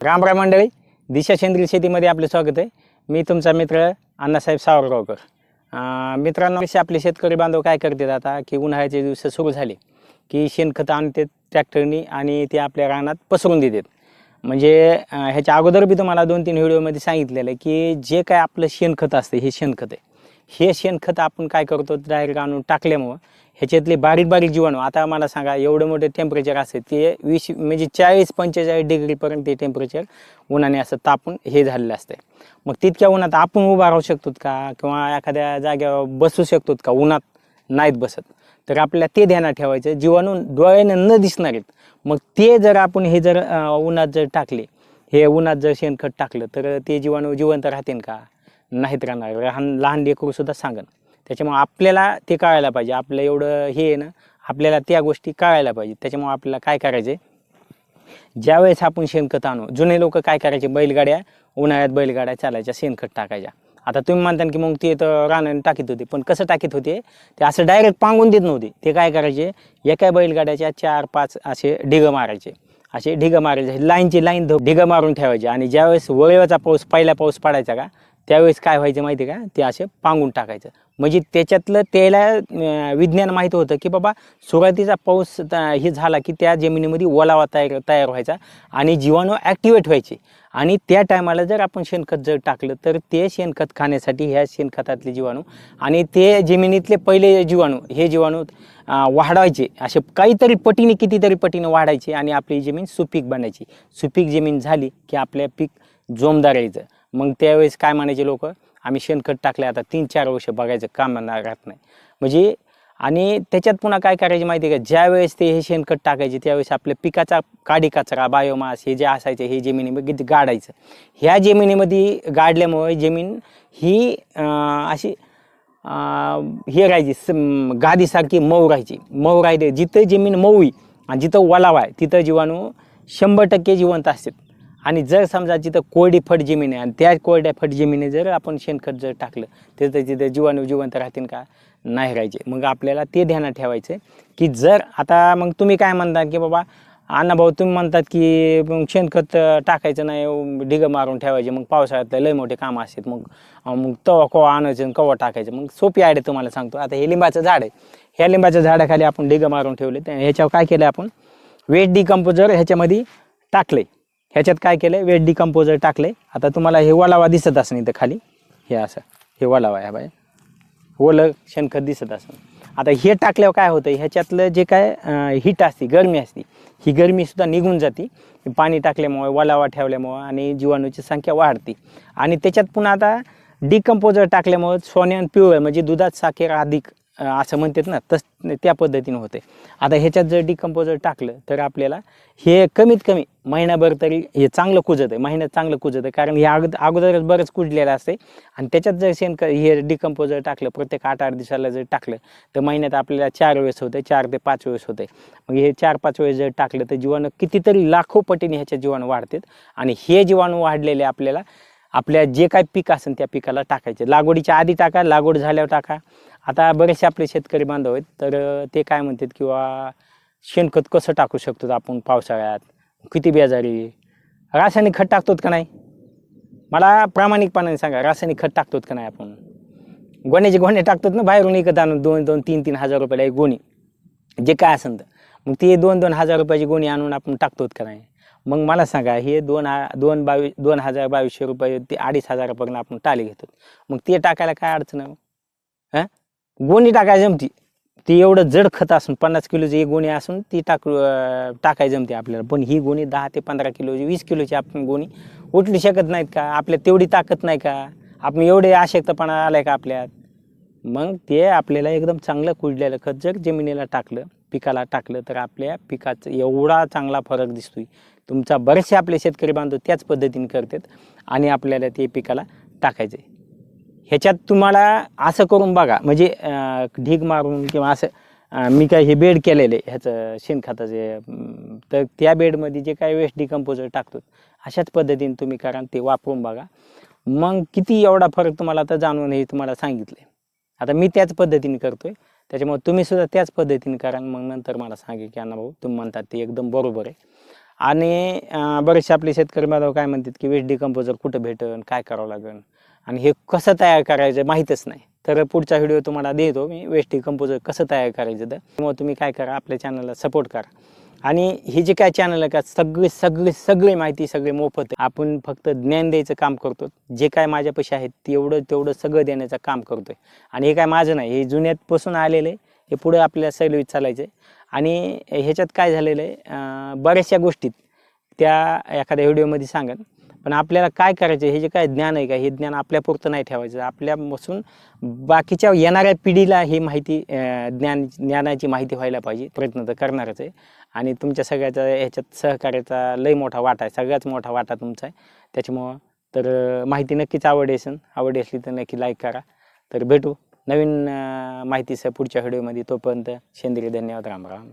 रामराय मंडळी दिशा सेंद्रिय शेतीमध्ये आपले स्वागत आहे. मी तुमचा मित्र अण्णासाहेब सावरगावकर. मित्रांनो कसे आपले शेतकरी बांधव काय करतात आता की उन्हाळ्याचे दिवस सुरू झाले की शेणखतं आणतात ट्रॅक्टरनी आणि ते आपल्या रानात पसरून देतात. म्हणजे ह्याच्या अगोदर बी तुम्हाला दोन तीन व्हिडिओमध्ये सांगितलेलं आहे की जे काय आपलं शेणखत असतं हे शेणखत आहे. हे शेणखत आपण काय करतो डायरेक्ट आणून टाकल्यामुळं ह्याच्यातले बारीक बारीक जीवाणू आता मला सांगा एवढं मोठे टेम्परेचर असते ते वीस म्हणजे चाळीस पंचेचाळीस डिग्रीपर्यंत ते टेम्परेचर उन्हाने असं तापून हे झालेलं असतं मग तितक्या उन्हात आपण उभा राहू शकतो का? किंवा एखाद्या जागेवर बसू शकतो का? उन्हात नाहीत बसत. तर आपल्याला ते ध्यानात ठेवायचं जीवाणू डोळ्याने न दिसणार आहेत. मग ते जर आपण हे जर उन्हात जर टाकले हे उन्हात जर शेणखत टाकलं तर ते जीवाणू जिवंत राहतील का? नाहीत राहणार लहान लहान लेकरू सुद्धा सांगन. त्याच्यामुळे आपल्याला ते कळायला पाहिजे. आपलं एवढं हे आहे ना आपल्याला त्या गोष्टी कळायला पाहिजे. त्याच्यामुळे आपल्याला काय करायचे ज्यावेळेस आपण शेणखत आणू जुने लोक काय करायचे? बैलगाड्या उन्हाळ्यात बैलगाड्या चालायच्या शेणखत टाकायच्या. आता तुम्ही म्हणता की मग ते तर रानाने टाकीत होते. पण कसं टाकीत होते? ते असं डायरेक्ट पांगून देत नव्हते. ते काय करायचे? एका बैलगाड्याच्या चार पाच असे ढिगं मारायचे. असे ढिगं मारायचे. लाईनची लाईन ढिगं मारून ठेवायचे. आणि ज्यावेळेस वळेवाचा पाऊस पहिला पाऊस पडायचा का? त्यावेळेस काय व्हायचं माहिती आहे का? ते असे पांगून टाकायचं. म्हणजे त्याच्यातलं त्याला विज्ञान माहीत होतं की बाबा सुरुवातीचा पाऊस हे झाला की त्या जमिनीमध्ये ओलावा तयार तयार व्हायचा आणि जीवाणू ॲक्टिवेट व्हायचे. आणि त्या टायमाला जर आपण शेणखत जर टाकलं तर ते शेणखत खाण्यासाठी ह्या शेणखतातले जीवाणू आणि ते जमिनीतले पहिले जीवाणू हे जीवाणू वाढवायचे. असे काहीतरी पटीने कितीतरी पटीने वाढायचे आणि आपली जमीन सुपीक बनायची. सुपीक जमीन झाली की आपल्या पीक जोमदार यायचं. मग त्यावेळेस काय म्हणायचे लोक? आम्ही शेणखत टाकले आता तीन चार वर्ष बघायचं काम राहत नाही. म्हणजे आणि त्याच्यात पुन्हा काय करायचे माहिती आहे का? ज्या वेळेस ते हे शेणखत टाकायचे त्यावेळेस आपल्या पिकाचा काडी कचरा बायोमास हे जे असायचे हे जमिनीमध्ये किती गाडायचं. ह्या जमिनीमध्ये गाडल्यामुळे जमीन ही अशी हे राहायची गादीसारखी मऊ राहायची. मऊ राहिली जिथं जमीन मऊ आहे आणि जिथं ओलावा आहे तिथं जीवाणू शंभर टक्के जिवंत असतात. आणि जर समजा जिथं कोरडी फट जमीन आहे आणि त्या कोरड्या फट जमिनी जर आपण शेणखत जर टाकलं तर तिथं जीवाणू जिवंत राहतील का? नाही राहायचे. मग आपल्याला ते ध्यानात ठेवायचं की जर आता मग तुम्ही काय म्हणता की बाबा अण्णाभाऊ तुम्ही म्हणतात की मग शेणखत टाकायचं नाही ढिगं मारून ठेवायचे मग पावसाळ्यात लय मोठे कामं असतात मग मग तवा कवा आणायचं आणि कवा टाकायचं? मग सोपी आयडिया तुम्हाला सांगतो. आता हे लिंबाचं झाड आहे. ह्या लिंबाच्या झाडाखाली आपण ढिगं मारून ठेवले तर ह्याच्यावर काय केलं आपण? वेट डिकम्पोजर ह्याच्यामध्ये टाकले ह्याच्यात काय केलं वेट डिकम्पोजर टाकले आता तुम्हाला हे वलावा दिसत असेल इथं खाली. हे असं. हे वलावा आहे बाय ओलं शेणखत दिसत असेल. आता हे टाकल्यावर काय होतं ह्याच्यातलं जे काय हीट असते गरमी असते ही गरमीसुद्धा निघून जाते. पाणी टाकल्यामुळे वलावा ठेवल्यामुळं आणि जीवाणूची संख्या वाढते. आणि त्याच्यात पुन्हा आता डिकम्पोजर टाकल्यामुळं सोन्यान पिवळ म्हणजे दुधात साखर अधिक असं म्हणतात ना तस त्या पद्धतीनं होते. आता ह्याच्यात जर डिकम्पोजर टाकलं तर आपल्याला हे कमीत कमी महिनाभर तरी हे चांगलं कुजत आहे महिन्यात चांगलं कुजत. आहे कारण हे अगोदर अगोदरच बरंच कुजलेलं असते आणि त्याच्यात जर शेण हे डिकम्पोजर टाकलं प्रत्येक आठ आठ दिवसाला जर टाकलं तर महिन्यात आपल्याला चार वेळेस होते चार ते पाच वेळेस होते मग हे चार पाच वेळेस जर टाकलं तर जीवाणू कितीतरी लाखो पटीने ह्याच्या जीवाणू वाढतात. आणि हे जीवाणू वाढलेले आपल्याला आपल्या जे काय पीक असेल त्या पिकाला टाकायचे. लागवडीच्या आधी टाका लागवड झाल्यावर टाका. आता बरेचसे आपले शेतकरी बांधव आहेत तर ते काय म्हणतात किंवा शेणखत कसं टाकू शकतो आपण पावसाळ्यात? किती बेजारी? रासायनिक खत टाकतो का नाही? मला प्रामाणिकपणाने सांगा रासायनिक खत टाकतो का नाही आपण? गोण्याचे गोणे टाकतात ना बाहेरून विकत आणून दोन दोन तीन तीन हजार रुपयाला एक गोणी. जे काय असेल तर. मग ते दोन दोन हजार रुपयाची गोणी आणून आपण टाकतो का नाही? मग मला सांगा हे दोन हा दोन बावीस दोन हजार बावीसशे रुपये ते अडीच हजारापर्यंत आपण टाली घेतो. मग ते टाकायला काय अडचण आहे? हां? गोणी टाकायला जमती. ती एवढं जड खत असून पन्नास किलोची एक गोणी असून ती टाकू अं, टाकाय जमते आपल्याला. पण ही गोणी दहा ते पंधरा किलोची वीस किलोची आपण गोणी उठली शकत नाहीत का? आपल्यात तेवढी ताकद नाही का? आपण एवढे आशक्तपणा आलाय का आपल्यात? मग ते आपल्याला एकदम चांगलं कुजलेलं खत जर जमिनीला टाकलं पिकाला टाकलं तर आपल्या पिकाचं एवढा चांगला फरक दिसतोय. तुमचा बरेचसे आपले शेतकरी बांधव त्याच पद्धतीने करतात आणि आपल्याला ते पिकाला टाकायचं. आहे ह्याच्यात तुम्हाला असं करून बघा म्हणजे ढीग मारून किंवा असं मी काय हे बेड केलेले ह्याचं शेणखताचे तर त्या बेडमध्ये जे काय वेस्ट डिकम्पोजर टाकतो अशाच पद्धतीने तुम्ही करा ते वापरून बघा. मग किती एवढा फरक तुम्हाला आता जाणून हे तुम्हाला सांगितलं. आता मी त्याच पद्धतीने करतोय त्याच्यामुळे तुम्ही सुद्धा त्याच पद्धतीने करा मग नंतर मला सांगे की अण्णा भाऊ तुम्ही म्हणतात ते एकदम बरोबर आहे. आणि बरेचसे आपले शेतकरी बांधव काय म्हणतात की वेस्ट डिकम्पोजर कुठं भेटन काय करावं लागेल आणि हे कसं तयार करायचं माहीतच नाही. तर पुढचा व्हिडिओ तुम्हाला देतो मी वेस्ट डिकम्पोजर कसं तयार करायचं तर. मग तुम्ही काय करा आपल्या चॅनलला सपोर्ट करा. आणि ही जी काय चॅनल आहे का सगळी सगळी सगळी माहिती सगळी मोफत आहे. आपण फक्त ज्ञान द्यायचं काम करतो. जे काय माझ्यापाशी आहेत तेवढं तेवढं सगळं देण्याचं काम करतोय. आणि हे काय माझं नाही हे जुन्यातपासून आलेलं आहे. हे पुढे आपल्या सैलवीत चालायचं आहे. आणि ह्याच्यात काय झालेलं आहे? बऱ्याचशा गोष्टीत त्या एखाद्या व्हिडिओमध्ये सांगेन. पण आपल्याला काय करायचं हे जे काय ज्ञान आहे का? हे ज्ञान आपल्यापुरतं नाही ठेवायचं. आपल्यापासून बाकीच्या येणाऱ्या पिढीला ही माहिती ज्ञान ज्ञानाची माहिती व्हायला पाहिजे. प्रयत्न तर करणारच आहे. आणि तुमच्या सगळ्याचा ह्याच्यात सहकार्याचा लय मोठा वाटा आहे. सगळ्याच मोठा वाटा तुमचा आहे. त्याच्यामुळं तर माहिती नक्कीच आवड असेल. आवड असली तर नक्की लाईक करा. तर भेटू. नवीन माहितीचं पुढच्या व्हिडिओमध्ये. तोपर्यंत सेंद्रिय धन्यवाद. राम राम.